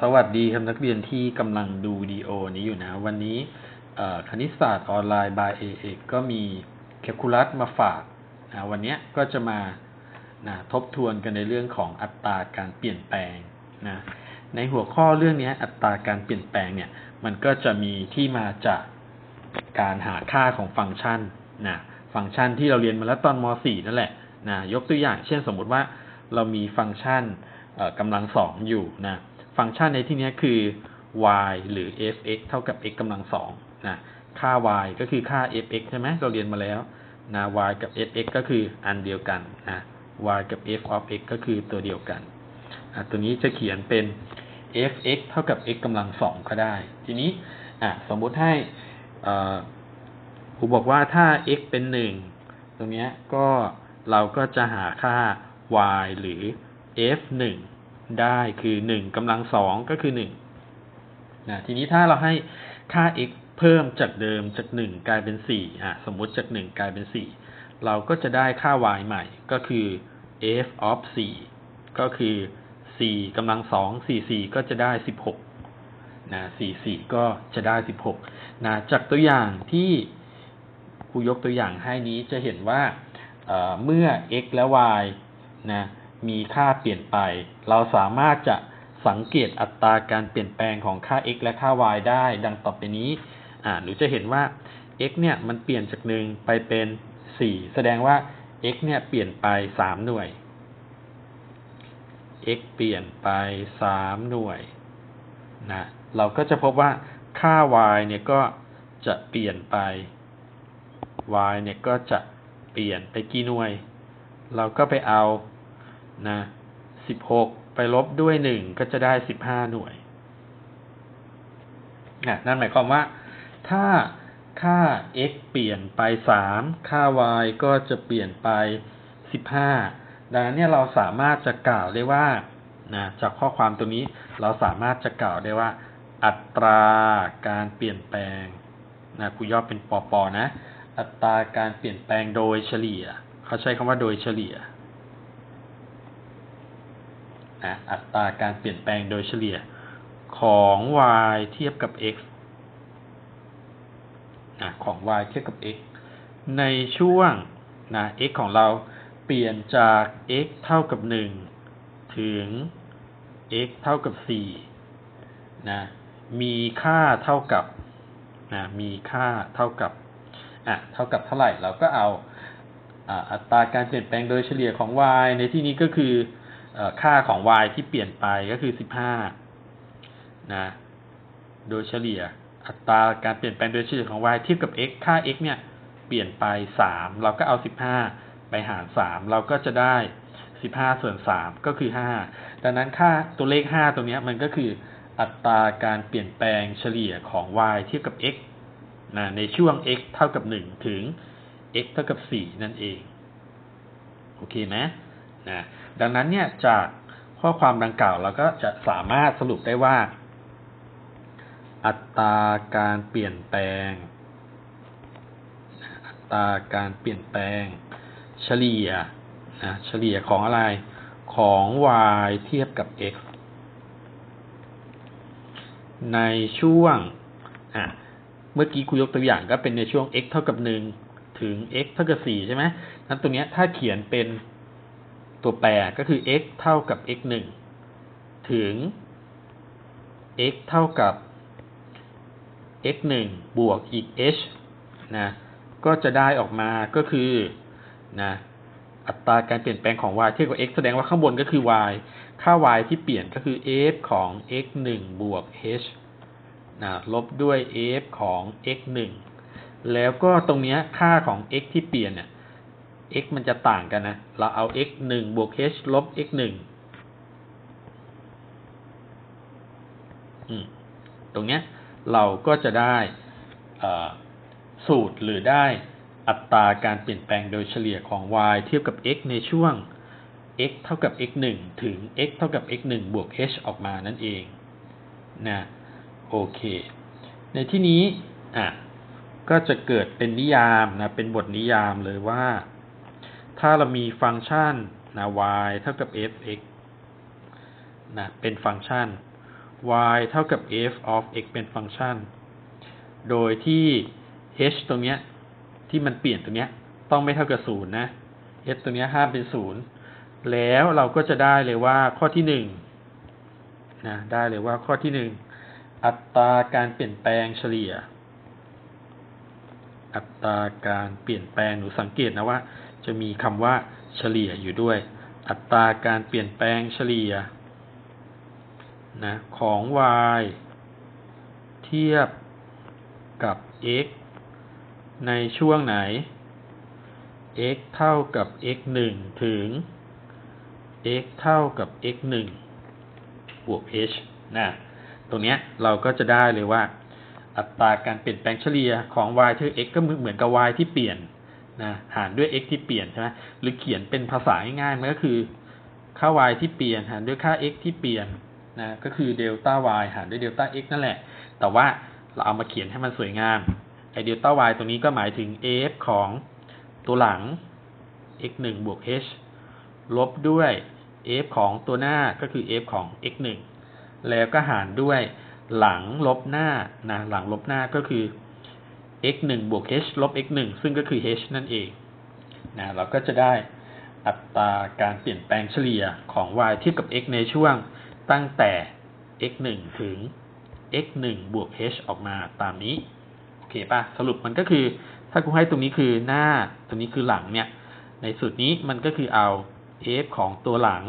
สวัสดีครับนักเรียนที่กำลังดูวิดีโอนี้อยู่นะ วันนี้คณิตศาสตร์ออนไลน์ by AA ก็มีแคลคูลัสมาฝากนะวันนี้ก็จะมานะทบทวนกันในเรื่องของอัตราการเปลี่ยนแปลงนะในหัวข้อเรื่องนี้อัตราการเปลี่ยนแปลงเนี่ย มันก็จะมีที่มาจากการหาค่าของฟังก์ชันนะฟังก์ชันที่เราเรียนมาแล้วตอนม .4 นั่นแหละนะยกตัวอย่างเช่นสมมุติว่าเรามีฟังก์ชันกำลังสองอยู่นะ ฟังก์ชันในที่นี้คือ y หรือ f(x) เท่ากับ x กำลังสองนะค่า y ก็คือค่า f(x) ใช่ไหมเราเรียนมาแล้วนะ y กับ f(x) ก็คืออันเดียวกันนะ y กับ f of x ก็คือตัวเดียวกันอะตัวนี้จะเขียนเป็น f(x) เท่ากับ x กำลังสองก็ได้ ทีนี้อะสมมุติให้อ่าครูบอกว่าถ้า x เป็นหนึ่งตรงนี้ก็เราก็จะหาค่า y หรือ f หนึ่ง ได้คือหนึ่งกำลังสองก็คือหนึ่งนะทีนี้ถ้าเราให้ค่า x เพิ่มจากเดิมจากหนึ่งกลายเป็นสี่อะสมมุติจากหนึ่งกลายเป็นสี่เราก็จะได้ค่า y ใหม่ก็คือ f of สี่ก็คือสี่กำลังสองสี่สี่ก็จะได้สิบหกนะสี่สี่ก็จะได้สิบหกนะจากตัวอย่างที่ครูยกตัวอย่างให้นี้จะเห็นว่าเเมื่อ x และ y นะ มีค่าเปลี่ยนไป เราสามารถจะสังเกตอัตราการเปลี่ยนแปลงของค่า x และค่า y ได้ ดังต่อไปนี้ อ่า หนูจะเห็นว่า x เนี่ยมันเปลี่ยนจากหนึ่งไปเป็นสี่แสดงว่า x เนี่ยเปลี่ยนไปสามหน่วย x เปลี่ยนไปสามหน่วยนะ เราก็จะพบว่าค่า y เนี่ยก็จะเปลี่ยนไป y เนี่ยก็จะเปลี่ยนไปกี่หน่วย เราก็ไปเอา นะสิบหกไปลบด้วยหนึ่งก็จะได้สิบห้าหน่วยนะนั่นหมายความว่า ถ้าค่า x เปลี่ยนไปสามค่า y ก็จะเปลี่ยนไปสิบห้าดังนั้นเนี่ยเราสามารถจะกล่าวได้ว่านะจากข้อความตัวนี้เราสามารถจะกล่าวได้ว่า อัตราการเปลี่ยนแปลงนะครูย่อเป็นปอปอนะ อัตราการเปลี่ยนแปลงโดยเฉลี่ย เขาใช้คำว่าโดยเฉลี่ย นะอัตราการเปลี่ยนแปลงโดยเฉลี่ยของ y เทียบกับ x นะของ y เทียบกับ x ในช่วงนะ x ของเราเปลี่ยนจาก x เท่ากับ 1 ถึง x เท่ากับ4นะมีค่าเท่ากับนะมีค่าเท่ากับอะเท่ากับเท่าไหร่เราก็เอาอ่าอัตราการเปลี่ยนแปลงโดยเฉลี่ยของ y ในที่นี้ก็คือ ค่าของ y ที่เปลี่ยนไปก็คือ 15 นะ โดยเฉลี่ยอัตราการเปลี่ยนแปลงโดยเฉลี่ยของ y เทียบกับ x ค่า x เนี่ยเปลี่ยนไป 3 เราก็เอา 15 ไปหาร 3 เราก็จะได้ 15 ส่วน 3 ก็คือ 5 ดังนั้นค่าตัวเลข 5ตรงนี้มันก็คืออัตราการเปลี่ยนแปลงเฉลี่ยของ y เทียบกับ x นะในช่วง x เท่ากับ 1 ถึง x เท่ากับ 4 นั่นเอง โอเคไหมนะ ดังนั้นเนี่ยจากข้อความดังกล่าวเราก็จะสามารถสรุปได้ว่า อัตราการเปลี่ยนแปลง อัตราการเปลี่ยนแปลง เฉลี่ยนะเฉลี่ยของอะไรของ y เทียบกับ x ในช่วงอะเมื่อกี้ครูยกตัวอย่างก็เป็นในช่วง x เท่ากับ 1 ถึง x เท่ากับ 4 ใช่ไหมนั้นตรงนี้ถ้าเขียนเป็น ตัวแปรก็คือ x เท่ากับ x 1ถึง x เท่ากับ x 1บวกอีก h นะก็จะได้ออกมาก็คือนะอัตราการเปลี่ยนแปลงของ y เทียบกับ x แสดงว่าข้างบนก็คือ y ค่า y ที่เปลี่ยนก็คือ f ของ x 1บวก h นะลบด้วย f ของ x 1แล้วก็ตรงนี้ค่าของ x ที่เปลี่ยนเนี่ย x มันจะต่างกันนะ เราเอา x 1บวก h ลบ x 1ตรงเนี้ยเราก็จะได้สูตรหรือได้อัตราการเปลี่ยนแปลงโดยเฉลี่ยของ y เทียบกับ x ในช่วง x เท่ากับ x 1ถึง x เท่ากับ x 1บวก h ออกมานั่นเองนะโอเค ในที่นี้อะก็จะเกิดเป็นนิยามนะเป็นบทนิยามเลยว่า ถ้าเรามีฟังก์ชันนะ y เท่ากับ f(x) นะ เป็นฟังก์ชัน y เท่ากับ f of x เป็นฟังก์ชัน โดยที่ h ตรงเนี้ยที่มันเปลี่ยนตรงเนี้ยต้องไม่เท่ากับศูนย์นะ h ตรงเนี้ยห้ามเป็นศูนย์แล้วเราก็จะได้เลยว่าข้อที่หนึ่งนะได้เลยว่าข้อที่หนึ่งอัตราการเปลี่ยนแปลงเฉลี่ย อัตราการเปลี่ยนแปลงหนูสังเกตนะว่า จะมีคำว่าเฉลี่ยอยู่ด้วย อัตราการเปลี่ยนแปลงเฉลี่ยนะของ y เทียบกับ x ในช่วงไหน x เท่ากับ x 1 ถึง x เท่ากับ x 1บวก h นะ ตรงนี้เราก็จะได้เลยว่า อัตราการเปลี่ยนแปลงเฉลี่ยของ y เท่า x ก็เหมือนกับ y ที่เปลี่ยน นะหารด้วย x ที่เปลี่ยนใช่ไหมหรือเขียนเป็นภาษาง่ายๆมันก็คือค่า y ที่เปลี่ยนหารด้วยค่า x ที่เปลี่ยนนะก็คือเดลต้า y หารด้วยเดลต้า x นั่นแหละ แต่ว่าเราเอามาเขียนให้มันสวยงามไอเดลต้า y ตรงนี้ก็หมายถึง f ของตัวหลัง x 1บวก h ลบด้วย f ของตัวหน้าก็คือ f ของ x 1แล้วก็หารด้วยหลังลบหน้านะหลังลบหน้าก็คือ x 1บวก h ลบ x 1ซึ่งก็คือ h นั่นเองนะเราก็จะได้อัตราการเปลี่ยนแปลงเฉลี่ยของ y เทียบกับ x ในช่วงตั้งแต่ x 1ถึง x 1บวก h ออกมาตามนี้ โอเคปะสรุปมันก็คือ ถ้ากูให้ตรงนี้คือหน้า ตรงนี้คือหลังเนี่ย ในสูตรนี้มันก็คือเอา f ของตัวหลัง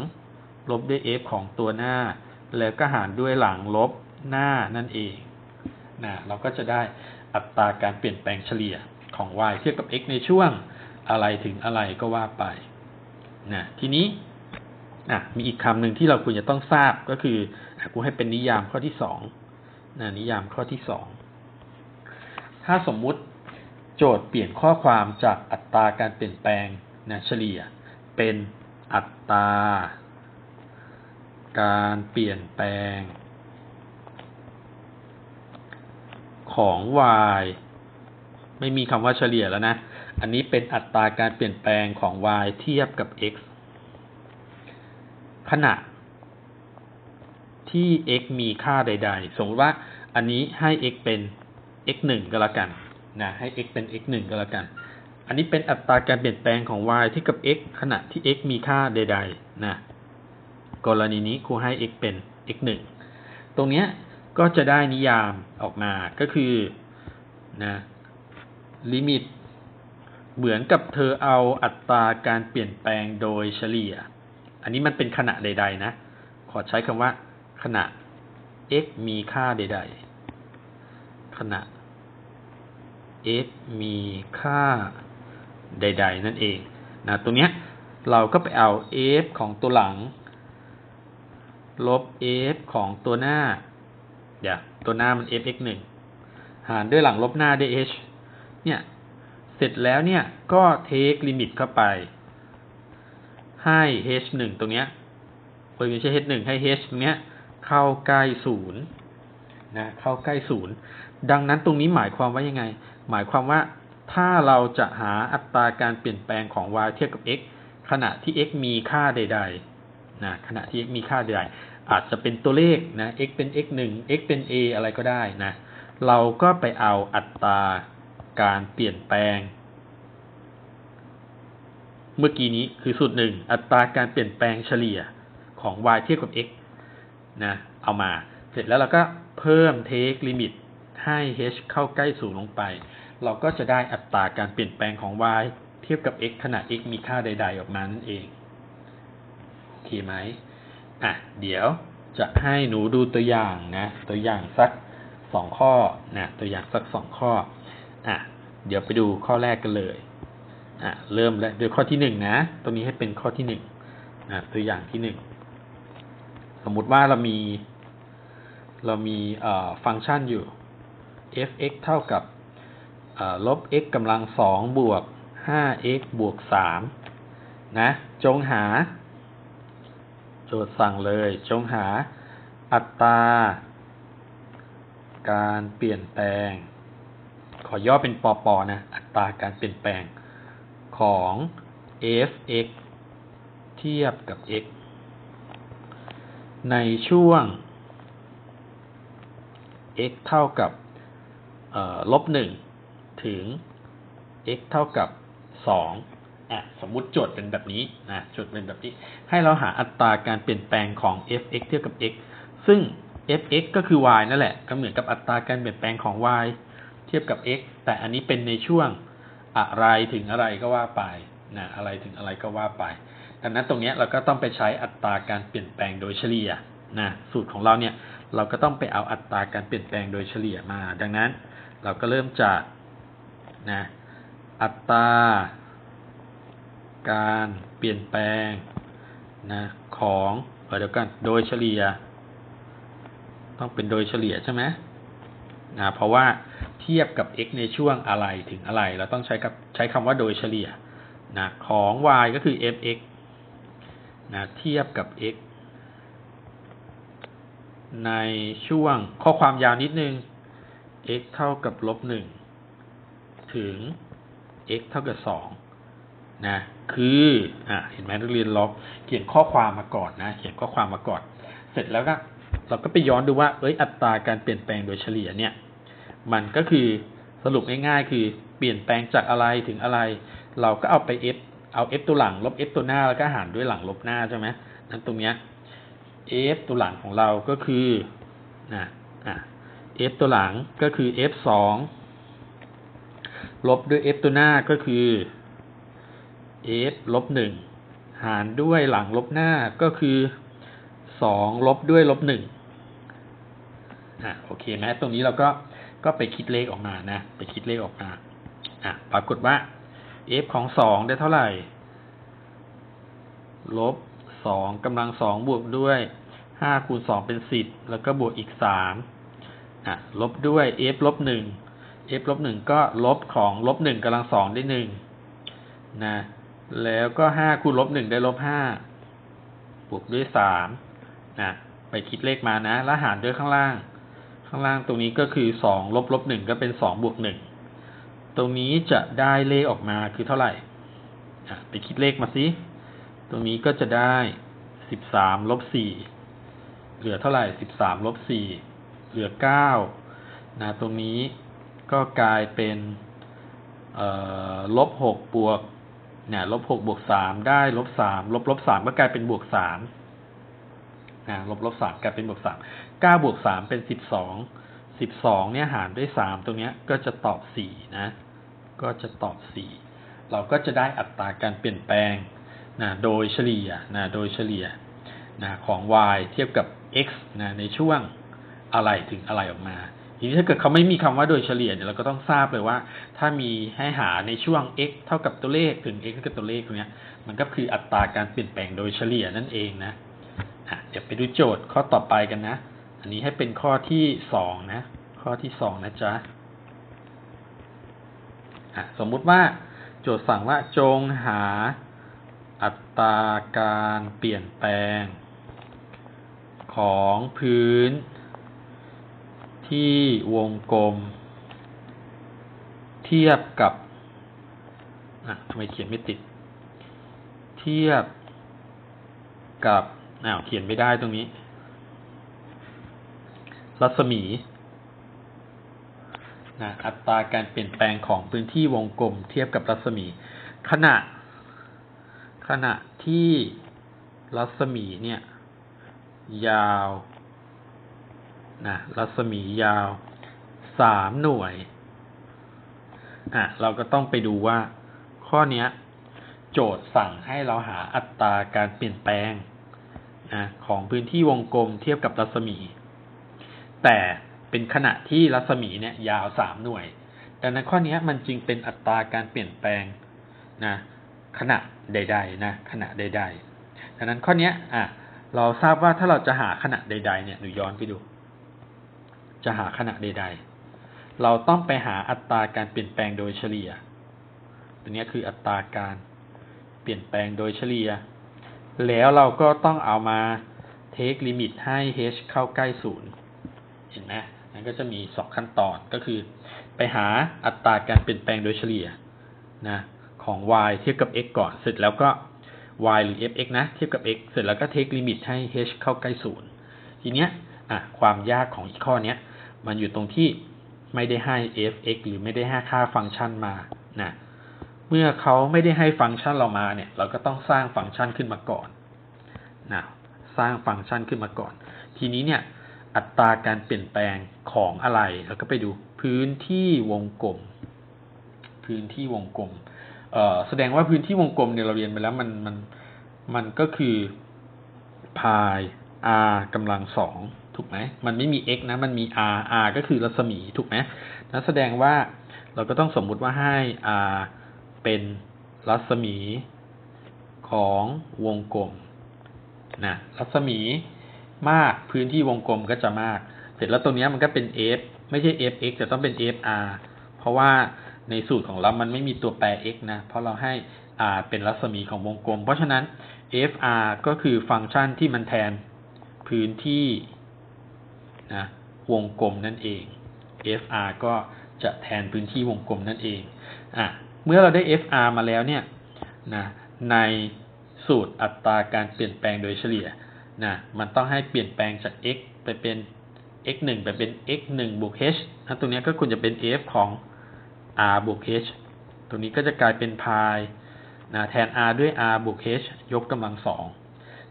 ลบด้วย f ของตัวหน้า แล้วก็หารด้วยหลังลบหน้านั่นเองนะเราก็จะได้ อัตราการเปลี่ยนแปลงเฉลี่ยของ y เทียบกับ x ในช่วงอะไรถึงอะไรก็ว่าไปนะทีนี้อะมีอีกคำหนึ่งที่เราควรจะต้องทราบก็คืออกูให้เป็นนิยามข้อที่สองนะนิยามข้อที่สองถ้าสมมุติโจทย์เปลี่ยนข้อความจากอัตราการเปลี่ยนแปลงนะเฉลี่ย เป็นอัตราการเปลี่ยนแปลง ของ y ไม่มีคำว่าเฉลี่ยแล้วนะ อันนี้เป็นอัตราการเปลี่ยนแปลงของ y เทียบกับ x ขณะที่ x มีค่าใด ๆ สมมติว่าอันนี้ให้ x เป็น x 1ก็แล้วกันนะ ให้ x เป็น x 1ก็แล้วกัน อันนี้เป็นอัตราการเปลี่ยนแปลงของ y ที่กับ x ขณะที่ x มีค่าใด ๆ นะ กรณีนี้ครูให้ x เป็น x 1ตรงเนี้ย ก็จะได้นิยามออกมาก็คือนะลิมิต เหมือนกับเธอเอาอัตราการเปลี่ยนแปลงโดยเฉลี่ย อันนี้มันเป็นขณะใด ๆ นะ ขอใช้คำว่า ขณะ x มีค่าใด ๆ ขณะ f มีค่าใด ๆ นั่นเองนะตรงเนี้ยเราก็ไปเอา f ของตัวหลัง ลบ f ของตัวหน้า เดี๋ยวตัวหน้ามัน f x 1หารด้วยหลังลบหน้าด้วย h เนี่ย เสร็จแล้วเนี่ยก็เทคลิมิตเข้าไป ให้ h 1ตรงเนี้ยเอ้ยไม่ใช่ h 1ให้ h ตรงเนี้ย เข้าใกล้ศูนย์นะเข้าใกล้ศูนย์ดังนั้นตรงนี้หมายความว่ายังไง หมายความว่าถ้าเราจะหาอัตราการเปลี่ยนแปลงของ y เทียบกับ x ขณะที่ x มีค่าใดๆนะขณะที่ x มีค่าใดๆ อาจจะเป็นตัวเลขนะ x เป็น x 1 x เป็น a อะไรก็ได้นะ เราก็ไปเอาอัตราการเปลี่ยนแปลง เมื่อกี้นี้คือสูตรหนึ่งอัตราการเปลี่ยนแปลงเฉลี่ยของ y เทียบกับ x นะ เอามา เสร็จแล้วเราก็เพิ่มเทคลิมิตให้ h เข้าใกล้ศูนย์ลงไป เราก็จะได้อัตราการเปลี่ยนแปลงของ y เทียบกับ x ขณะ x มีค่าใด ๆ ออกมานั่นเอง โอเคไหม อะเดี๋ยวจะให้หนูดูตัวอย่างนะตัวอย่างสักสองข้อนะตัวอย่างสักสองข้ออะเดี๋ยวไปดูข้อแรกกันเลยอะเริ่มแล้วโดยข้อที่หนึ่งนะตรงนี้ให้เป็นข้อที่หนึ่งอะตัวอย่างที่หนึ่งสมมุติว่าเรามี เรามีเอ่อฟังก์ชันอยู่ f(x) เท่ากับลบ x กำลังสองบวก 5x บวกสามนะ จงหา โจทย์สั่งเลย จงหาอัตรา การเปลี่ยนแปลง ขอย่อเป็นปอปอนะ อัตราการเปลี่ยนแปลงของ f(x) เทียบกับ x ในช่วง x เท่ากับลบหนึ่งถึง x เท่ากับสอง อะสมมุติโจทย์เป็นแบบนี้นะโจทย์เป็นแบบนี้ ให้เราหาอัตราการเปลี่ยนแปลงของ f(x) เทียบกับ x ซึ่ง f(x) ก็คือ y นั่นแหละก็เหมือนกับอัตราการเปลี่ยนแปลงของ y เทียบกับ x แต่อันนี้เป็นในช่วงอะไรถึงอะไรก็ว่าไปนะอะไรถึงอะไรก็ว่าไป ดังนั้นตรงนี้เราก็ต้องไปใช้อัตราการเปลี่ยนแปลงโดยเฉลี่ยนะสูตรของเราเนี่ยเราก็ต้องไปเอาอัตราการเปลี่ยนแปลงโดยเฉลี่ยมา ดังนั้นเราก็เริ่มจากนะอัตรา การเปลี่ยนแปลงนะของเอเดี๋ยวกันโดยเฉลี่ย ต้องเป็นโดยเฉลี่ยใช่ไหมนะเพราะว่าเทียบกับ x ในช่วงอะไรถึงอะไร เราต้องใช้กับใช้คำว่าโดยเฉลี่ยนะของ y ก็คือ f(x) นะเทียบกับ x ในช่วงข้อความยาวนิดนึง x เท่ากับลบหนึ่งถึง x เท่ากับสองนะ คืออะเห็นไหมนักเรียนลอกเขียนข้อความมาก่อนนะ เขียนข้อความมาก่อน เสร็จแล้วก็เราก็ไปย้อนดูว่า เอ้ย อัตราการเปลี่ยนแปลงโดยเฉลี่ยเนี่ย มันก็คือสรุปง่ายๆ คือเปลี่ยนแปลงจากอะไรถึงอะไร เราก็เอาไป f เอา f ตัวหลังลบ f ตัวหน้าแล้วก็หารด้วยหลังลบหน้าใช่ไหมนั้นตรงเนี้ย f ตัวหลังของเราก็คือนะอะ f ตัวหลังก็คือ f สองลบด้วย f ตัวหน้าก็คือ f ลบหนึ่งหารด้วยหลังลบหน้าก็คือสองลบด้วยลบหนึ่งอะโอเคไหมตรงนี้เราก็ก็ไปคิดเลขออกมานะ ไปคิดเลขออกมาอะปรากฏว่า f ของสองได้เท่าไหร่ ลบสองกำลังสองบวกด้วยห้าคูณสองเป็นสิบแล้วก็บวกอีกสามอะลบด้วย f ลบหนึ่ง f ลบหนึ่งก็ลบของลบหนึ่งกำลังสองได้หนึ่งนะ แล้วก็ห้าคูณลบหนึ่งได้ลบห้าบวกด้วยสามนะไปคิดเลขมานะ แล้วหารด้วยข้างล่าง ข้างล่างตรงนี้ก็คือสองลบลบหนึ่งก็เป็นสองบวกหนึ่งตรงนี้จะได้เลขออกมาคือเท่าไหร่ะไปคิดเลขมาสิตรงนี้ก็จะได้สิบสามลบสี่เหลือเท่าไหร่สิบสามลบสี่เหลือเก้านะตรงนี้ก็กลายเป็นเอ่อลบหกบวก เนี่ยลบหกบวกสามได้ลบสามลบลบสามก็กลายเป็นบวกสามนะลบลบสามกลายเป็นบวกสามเก้าบวกสามเป็นสิบสองสิบสองเนี่ยหารด้วยสามตรงเนี้ยก็จะตอบสี่นะ ก็จะตอบสี่เราก็จะได้อัตราการเปลี่ยนแปลงนะโดยเฉลี่ยนะโดยเฉลี่ยนะของ y เทียบกับ x นะในช่วงอะไรถึงอะไรออกมา ทีนี้ถ้าเกิดเขาไม่มีคำว่าโดยเฉลี่ยเนี่ยเราก็ต้องทราบเลยว่า ถ้ามีให้หาในช่วง x เท่ากับตัวเลขถึง x เท่ากับตัวเลขตรงนี้มันก็คืออัตราการเปลี่ยนแปลงโดยเฉลี่ยนั่นเองนะะเดี๋ยวไปดูโจทย์ข้อต่อไปกันนะ อันนี้ให้เป็นข้อที่สองนะ ข้อที่สองนะจ๊ะะสมมุติว่าโจทย์สั่งว่าจงหาอัตราการเปลี่ยนแปลงของพื้น ที่วงกลม เทียบกับอะทำไมเขียนไม่ติด เทียบกับอ้าวเขียนไม่ได้ตรงนี้ รัศมีนะอัตราการเปลี่ยนแปลงของพื้นที่วงกลม เทียบกับรัศมี ขณะ ขณะที่รัศมีเนี่ย ยาว นะรัศมียาวสามหน่วย อะ เราก็ต้องไปดูว่า ข้อเนี้ยโจทย์สั่งให้เราหาอัตราการเปลี่ยนแปลงนะของพื้นที่วงกลมเทียบกับรัศมี แต่เป็นขณะที่รัศมีเนี่ยยาวสามหน่วย ดังนั้นข้อเนี้ยมันจึงเป็นอัตราการเปลี่ยนแปลงนะขณะใด ๆ นะขณะใด ๆ ดังนั้นข้อเนี้ยอะเราทราบว่าถ้าเราจะหาขณะใด ๆ เนี่ยหนูย้อนไปดู จะหาขณะใด ๆ เราต้องไปหาอัตราการเปลี่ยนแปลงโดยเฉลี่ย ตัวนี้คืออัตราการเปลี่ยนแปลงโดยเฉลี่ย แล้วเราก็ต้องเอามาเทคลิมิตให้ h เข้าใกล้ศูนย์เห็นไหมนั่นก็จะมีสองขั้นตอนก็คือ ไปหาอัตราการเปลี่ยนแปลงโดยเฉลี่ยนะของ y เทียบกับ x ก่อนเสร็จแล้วก็ y หรือ fx นะ เทียบกับ x เสร็จแล้วก็เทคลิมิตให้ h เข้าใกล้ศูนย์ทีเนี้ยอะความยากของอีกข้อเนี้ย มันอยู่ตรงที่ไม่ได้ให้ f(x) หรือไม่ได้ให้ค่าฟังก์ชันมานะเมื่อเขาไม่ได้ให้ฟังก์ชันเรามาเนี่ย เราก็ต้องสร้างฟังก์ชันขึ้นมาก่อนนะสร้างฟังก์ชันขึ้นมาก่อน ทีนี้เนี่ย อัตราการเปลี่ยนแปลงของอะไรเราก็ไปดูพื้นที่วงกลม พื้นที่วงกลมเอ่อแสดงว่าพื้นที่วงกลมเนี่ยเราเรียนไปแล้วมันมันมันก็คือพาย r กำลังสอง ถูกไหมมันไม่มี x นะ มันมี r r ก็คือรัศมีถูกไหมนั่นแสดงว่าเราก็ต้องสมมุติว่าให้ r เป็นรัศมีของวงกลมนะรัศมีมากพื้นที่วงกลมก็จะมาก เสร็จแล้วตรงนี้มันก็เป็น f ไม่ใช่ fx แต่ต้องเป็น fr เพราะว่าในสูตรของเรามันไม่มีตัวแปร x นะ เพราะเราให้ r เป็นรัศมีของวงกลม เพราะฉะนั้น fr ก็คือฟังก์ชันที่มันแทนพื้นที่ นะวงกลมนั่นเอง fr ก็จะแทนพื้นที่วงกลมนั่นเองอะเมื่อเราได้ fr มาแล้วเนี่ยนะในสูตรอัตราการเปลี่ยนแปลงโดยเฉลี่ยนะมันต้องให้เปลี่ยนแปลงจาก x ไปเป็น x 1ไปเป็น x 1บวก h นะตรงนี้ก็ควรจะเป็น f ของ r บวก h ตรงนี้ก็จะกลายเป็นพายนะแทน r ด้วย r บวก h ยกกำลังสอง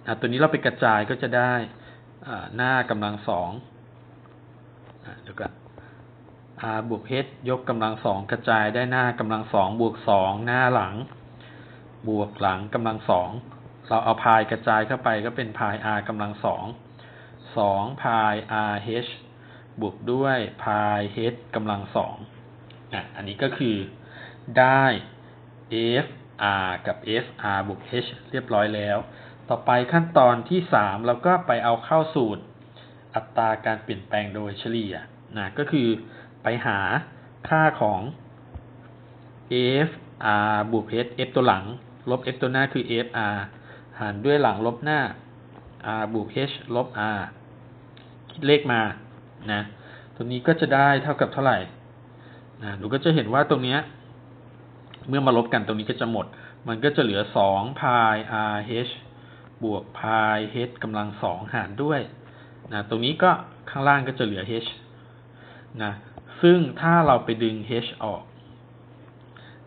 นะตัวนี้เราไปกระจายก็จะได้หน้ากำลังสอง เดี๋ยวกัน r บวก h ยกกำลังสองกระจายได้หน้ากำลังสองบวกสองหน้าหลัง บวกหลังกำลังสองเราเอาพายกระจายเข้าไปก็เป็นพาย r กำลังสองสองพาย r h บวกด้วยพาย h กำลังสองอะอันนี้ก็คือได้ f r กับ f r บวก h เรียบร้อยแล้ว ต่อไปขั้นตอนที่สามเราก็ไปเอาเข้าสูตร อัตราการเปลี่ยนแปลงโดยเฉลี่ยนะก็คือไปหาค่าของ f r บวก h f ตัวหลัง ลบ f ตัวหน้าคือ f r หารด้วยหลังลบหน้า r บวก h ลบ r คิดเลขมานะตัวนี้ก็จะได้เท่ากับเท่าไหร่นะหนูก็จะเห็นว่าตรงเนี้ยเมื่อมาลบกันตรงนี้ก็จะหมด มันก็จะเหลือสองพาย r h บวกพาย h กำลังสองหารด้วย นะตรงนี้ก็ข้างล่างก็จะเหลือ h นะซึ่งถ้าเราไปดึง h ออก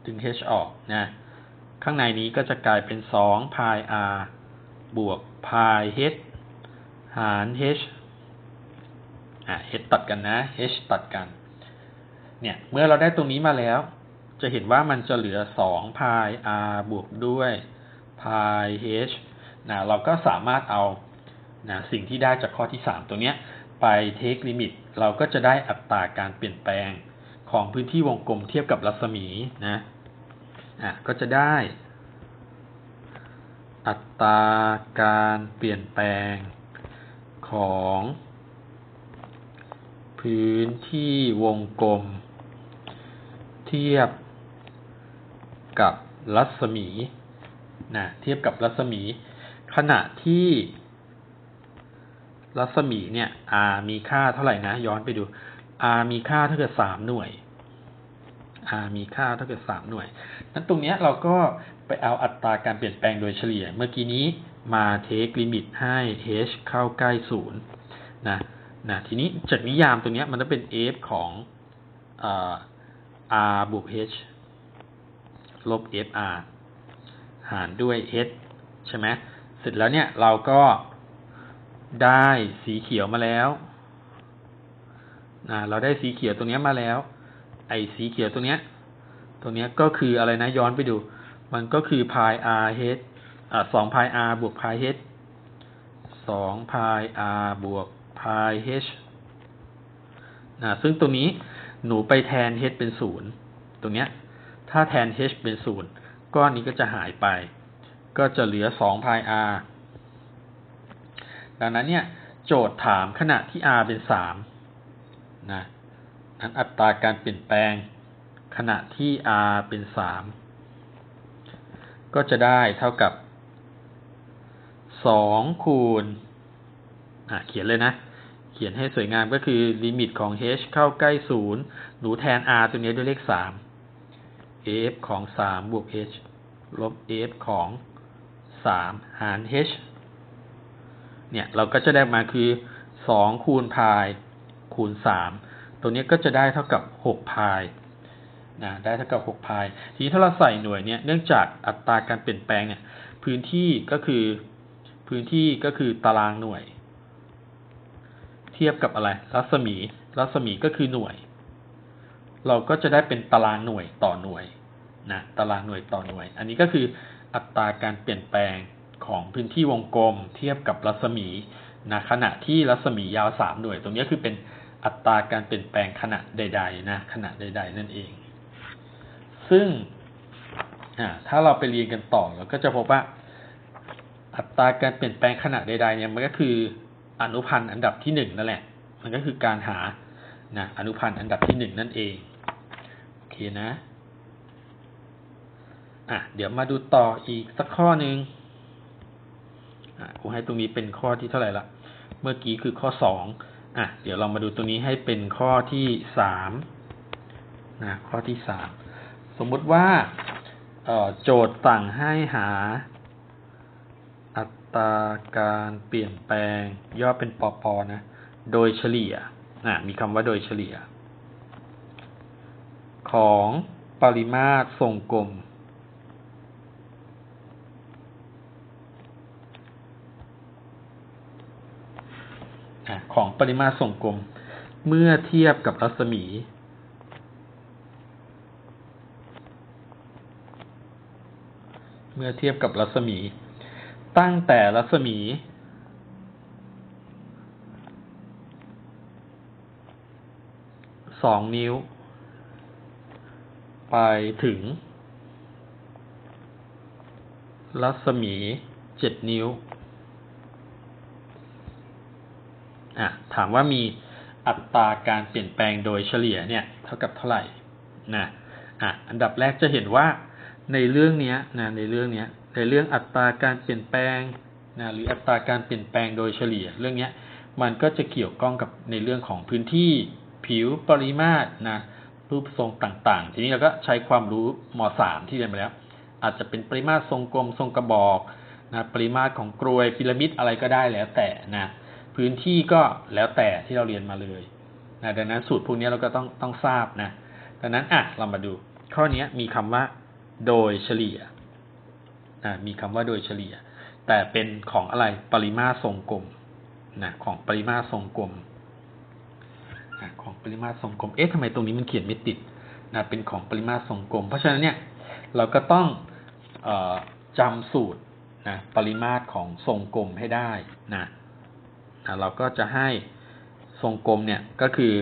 ดึง h ออกนะข้างในนี้ก็จะกลายเป็นสองพาย r บวกพาย h หาร h อะ h ตัดกันนะ h ตัดกัน เนี่ยเมื่อเราได้ตรงนี้มาแล้ว จะเห็นว่ามันจะเหลือสองพาย r บวกด้วยพาย h นะเราก็สามารถเอา นะสิ่งที่ได้จากข้อที่สามตัวเนี้ยไปเทคลิมิตเราก็จะได้อัตราการเปลี่ยนแปลงของพื้นที่วงกลมเทียบกับรัศมีนะอะก็จะได้ อัตราการเปลี่ยนแปลงของ พื้นที่วงกลม เทียบกับรัศมีนะเทียบกับรัศมี ขณะที่ รัศมีเนี่ย r มีค่าเท่าไหร่นะ ย้อนไปดู r มีค่าเท่ากับสามหน่วย r มีค่าเท่ากับสามหน่วย นั้นตรงนี้เราก็ไปเอาอัตราการเปลี่ยนแปลงโดยเฉลี่ย เมื่อกี้นี้มาเทคลิมิตให้ h เข้าใกล้ศูนย์นะนะทีนี้จากนิยามตรงนี้มันจะเป็น f ของอ r บวก h ลบ fr หารด้วย h ใช่ไหมเสร็จแล้วเนี่ยเราก็ ได้สีเขียวมาแล้วนะเราได้สีเขียวตรงนี้มาแล้ว ไอ้สีเขียวตรงเนี้ยตรงเนี้ยก็คืออะไรนะย้อนไปดู มันก็คือพาย r h อ่าสองพาย r บวกพาย h สองพาย r บวกพาย h นะซึ่งตรงนี้หนูไปแทน h เป็นศูนย์ตรงเนี้ย ถ้าแทน h เป็นศูนย์ก้อนนี้ก็จะหายไป ก็จะเหลือสองพาย r ดังนั้นเนี่ยโจทย์ถามขณะที่ r เป็นสามนะอันอัตราการเปลี่ยนแปลงขณะที่ r เป็นสามก็จะได้เท่ากับสองคูณอะเขียนเลยนะ เขียนให้สวยงามก็คือลิมิตของ h เข้าใกล้ศูนย์หนูแทน r ตัวนี้ด้วยเลขสาม f ของสามบวก h ลบ f ของสามหาร h เนี่ยเราก็จะได้มาคือสองคูณพายคูณสามตัวนี้ก็จะได้เท่ากับหกพายนะได้เท่ากับหกพาย ทีนี้ถ้าเราใส่หน่วยเนี่ยเนื่องจากอัตราการเปลี่ยนแปลงเนี่ย พื้นที่ก็คือพื้นที่ก็คือตารางหน่วย เทียบกับอะไร รัศมี รัศมีก็คือหน่วย เราก็จะได้เป็นตารางหน่วยต่อหน่วยนะตารางหน่วยต่อหน่วย อันนี้ก็คืออัตราการเปลี่ยนแปลง ของพื้นที่วงกลมเทียบกับรัศมีนะขณะที่รัศมียาวสามหน่วย ตรงนี้คือเป็นอัตราการเปลี่ยนแปลงขณะใดๆนะขณะใด ๆ นั่นเอง ซึ่งอ่าถ้าเราไปเรียนกันต่อเราก็จะพบว่า อัตราการเปลี่ยนแปลงขณะใดๆเนี่ยมันก็คืออนุพันธ์อันดับที่หนึ่งนั่นแหละ มันก็คือการหานะอนุพันธ์อันดับที่หนึ่งนั่นเองโอเคนะอะเดี๋ยวมาดูต่ออีกสักข้อหนึ่ง รูให้ตรงนี้เป็นข้อที่เท่าไหร่ละ เมื่อกี้คือข้อสองอะ เดี๋ยวเรามาดูตรงนี้ให้เป็นข้อที่สามนะข้อที่สามสมมุติว่าโจทย์สั่งให้หา อัตราการเปลี่ยนแปลง ย่อเป็นปอปอนะ โดยเฉลี่ยนะมีคำว่าโดยเฉลี่ย ของปริมาตรทรงกลม อะ ของปริมาตรทรงกลม เมื่อเทียบกับรัศมีเมื่อเทียบกับรัศมี ตั้งแต่รัศมี สองนิ้ว ไปถึง รัศมีเจ็ดนิ้ว อะถามว่ามีอัตราการเปลี่ยนแปลงโดยเฉลี่ยเนี่ยเท่ากับเท่าไหร่นะอะอันดับแรกจะเห็นว่าในเรื่องนี้นะในเรื่องนี้ในเรื่องอัตราการเปลี่ยนแปลงนะหรืออัตราการเปลี่ยนแปลงโดยเฉลี่ย เรื่องนี้มันก็จะเกี่ยวข้องกับในเรื่องของพื้นที่ ผิวปริมาตรนะรูปทรงต่างๆ ทีนี้เราก็ใช้ความรู้ม .3 ที่เรียนไปแล้ว อาจจะเป็นปริมาตรทรงกลมทรงกระบอกนะปริมาตรของกรวยพีระมิดอะไรก็ได้แล้วแต่นะ พื้นที่ก็แล้วแต่ที่เราเรียนมาเลยนะดังนั้นสูตรพวกนี้เราก็ต้องต้องทราบนะดังนั้นอะเรามาดู ข้อนี้มีคำว่า โดยเฉลี่ยนะมีคำว่าโดยเฉลี่ย แต่เป็นของอะไรปริมาตรทรงกลมนะของปริมาตรทรงกลมนะของปริมาตรทรงกลมเอ๊ะทำไมตรงนี้มันเขียนไม่ติดนะเป็นของปริมาตรทรงกลม เพราะฉะนั้นเนี่ยเราก็ต้องอจำสูตรนะปริมาตรของทรงกลมให้ได้นะ เราก็จะให้ทรงกลมเนี่ยก็คือ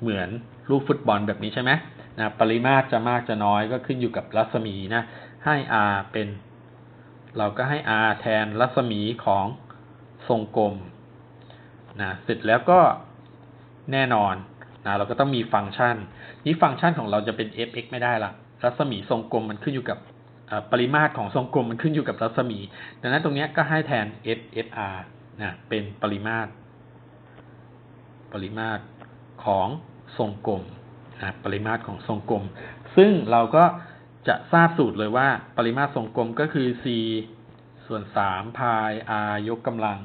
เหมือนลูกฟุตบอลแบบนี้ใช่ไหมนะปริมาตรจะมากจะน้อยก็ขึ้นอยู่กับรัศมีนะให้ r เป็น เราก็ให้ r แทนรัศมีของทรงกลมนะเสร็จแล้วก็แน่นอนนะเราก็ต้องมีฟังก์ชันนี้ฟังก์ชันของเราจะเป็น f(x) ไม่ได้ละรัศมีทรงกลมมันขึ้นอยู่กับปริมาตรของทรงกลมมันขึ้นอยู่กับรัศมี ดังนั้นตรงนี้ก็ให้แทน f fr นะเป็นปริมาตร ปริมาตรของทรงกลมนะปริมาตรของทรงกลม ซึ่งเราก็จะทราบสูตรเลยว่า ปริมาตรทรงกลมก็คือ c ส่วน3พาย r ยกกำลัง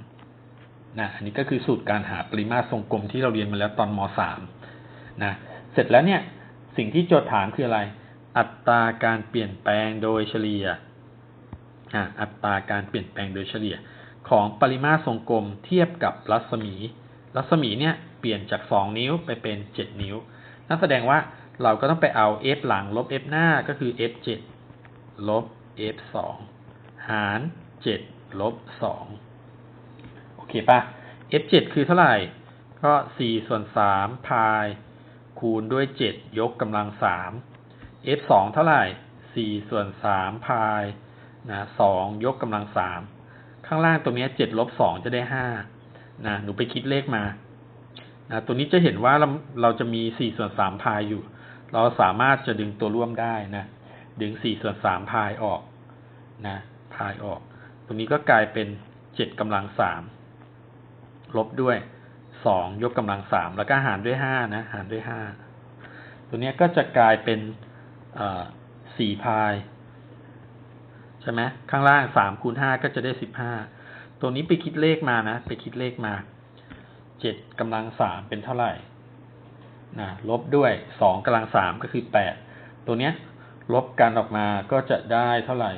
3นะอันนี้ก็คือสูตรการหาปริมาตรทรงกลมที่เราเรียนมาแล้วตอนม 3 นะเสร็จแล้วเนี่ยสิ่งที่โจทย์ถามคืออะไร อัตราการเปลี่ยนแปลงโดยเฉลี่ยอัตราการเปลี่ยนแปลงโดยเฉลี่ย ของปริมาตรทรงกลมเทียบกับรัศมี รัศมีเนี่ยเปลี่ยนจาก 2 นิ้วไปเป็น 7 นิ้ว นั่นแสดงว่าเราก็ต้องไปเอา f หลังลบ f หน้าก็คือ f 7ลบ f 2หาร 7 ลบ 2 โอเคปะ f 7คือเท่าไหร่ ก็ 4 ส่วน 3 พาย คูณด้วย 7 ยกกำลัง 3 f 2เท่าไหร่ 4 ส่วน 3 พายนะ2ยกกำลัง 3 ข้างล่างตรงนี้เจ็ดลบสองจะได้ห้านะหนูไปคิดเลขมานะตัวนี้จะเห็นว่าเราเราจะมีสี่ส่วนสามพายอยู่ เราสามารถจะดึงตัวร่วมได้นะ ดึงสี่ส่วนสามพายออกนะพายออกตรงนี้ก็กลายเป็นเจ็ดกำลังสามลบด้วยสองยกกำลังสามแล้วก็หารด้วยห้านะ หารด้วยห้าตัวนี้ก็จะกลายเป็นสี่พาย ช่ไหมข้างล่างสามคูณห้าก็จะได้สิบห้าตัวนี้ไปคิดเลขมานะ ไปคิดเลขมาเจ็ดกำลังสามเป็นเท่าไหร่นะลบด้วยสองกำลังสามก็คือแปดตัวเนี้ย ลบกันออกมาก็จะได้เท่าไหร่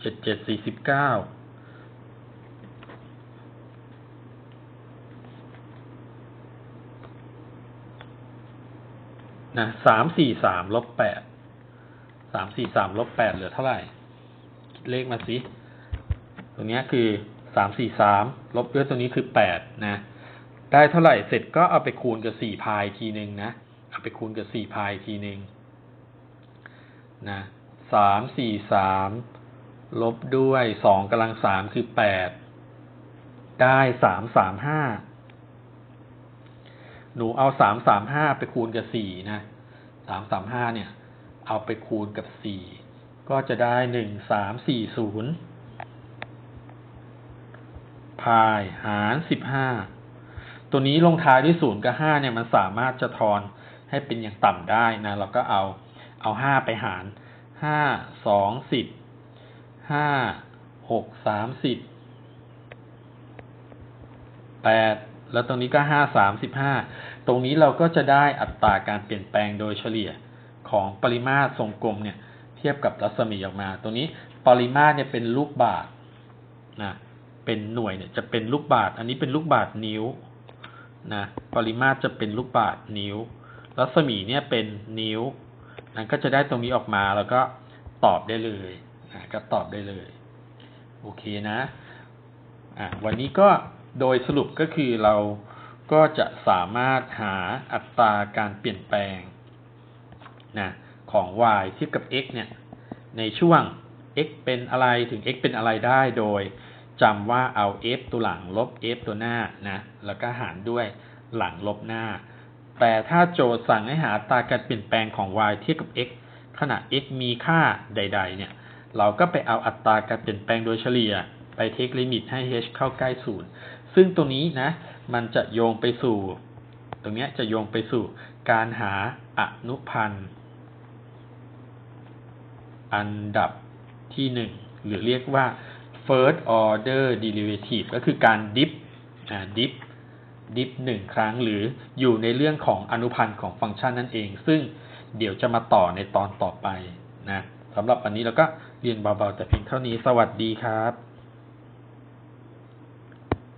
เจ็ดเจ็ดสี่สิบเก้านะสามสี่สามลบแปด สามสี่สามลบแปดเหลือเท่าไหร่ เลขมาสิตรงนี้คือสามสี่สามลบด้วยตัวนี้คือแปดนะ ได้เท่าไหร่เสร็จก็เอาไปคูณกับสี่พายทีหนึ่งนะ เอาไปคูณกับสี่พายทีหนึ่งนะสามสี่สามลบด้วยสองกำลังสามคือแปดได้สามสามห้าหนูเอาสามสามห้าไปคูณกับสี่นะสามสามห้าเนี่ย เอาไปคูณกับสี่ก็จะได้หนึ่งสามสี่ศูนย์พายหารสิบห้าตัวนี้ลงท้ายด้วยศูนย์กับห้าเนี่ยมันสามารถจะทอนให้เป็นอย่างต่ำได้นะ เราก็เอาเอาห้าไปหารห้าสองสิบห้าหกสามสิบแล้วตรงนี้ก็ห้าสามสิบห้าตรงนี้เราก็จะได้อัตราการเปลี่ยนแปลงโดยเฉลี่ย ของปริมาตรทรงกลมเนี่ยเทียบกับรัศมีออกมา ตรงนี้ปริมาตรเนี่ยเป็นลูกบาศก์นะเป็นหน่วยเนี่ยจะเป็นลูกบาศก์อันนี้เป็นลูกบาศก์นิ้วนะปริมาตรจะเป็นลูกบาศก์นิ้ว รัศมีเนี่ยเป็นนิ้วนั้นก็จะได้ตรงนี้ออกมาแล้วก็ตอบได้เลยนะก็ตอบได้เลยโอเคนะอะวันนี้ก็โดยสรุปก็คือเราก็จะสามารถหาอัตราการเปลี่ยนแปลง นะของ y เทียบกับ x เนี่ยในช่วง x เป็นอะไรถึง x เป็นอะไรได้โดยจำว่าเอา f ตัวหลังลบ f ตัวหน้านะแล้วก็หารด้วยหลังลบหน้า แต่ถ้าโจทย์สั่งให้หาอัตราการเปลี่ยนแปลงของ y เทียบกับ x ขณะ x มีค่าใด ๆ เนี่ย เราก็ไปเอาอัตราการเปลี่ยนแปลงโดยเฉลี่ย ไปเทคลิมิตให้ h เข้าใกล้ศูนย์ซึ่งตรงนี้นะ มันจะโยงไปสู่ ตรงเนี้ยจะโยงไปสู่การหาอนุพันธ์ อันดับที่หนึ่งหรือเรียกว่า first order derivative ก็คือการดิฟอ่าดิฟดิฟหนึ่งครั้งหรืออยู่ในเรื่องของอนุพันธ์ของฟังก์ชันนั่นเอง ซึ่งเดี๋ยวจะมาต่อในตอนต่อไปนะสำหรับวันนี้เราก็เรียนเบาๆแต่เพียงเท่านี้สวัสดีครับ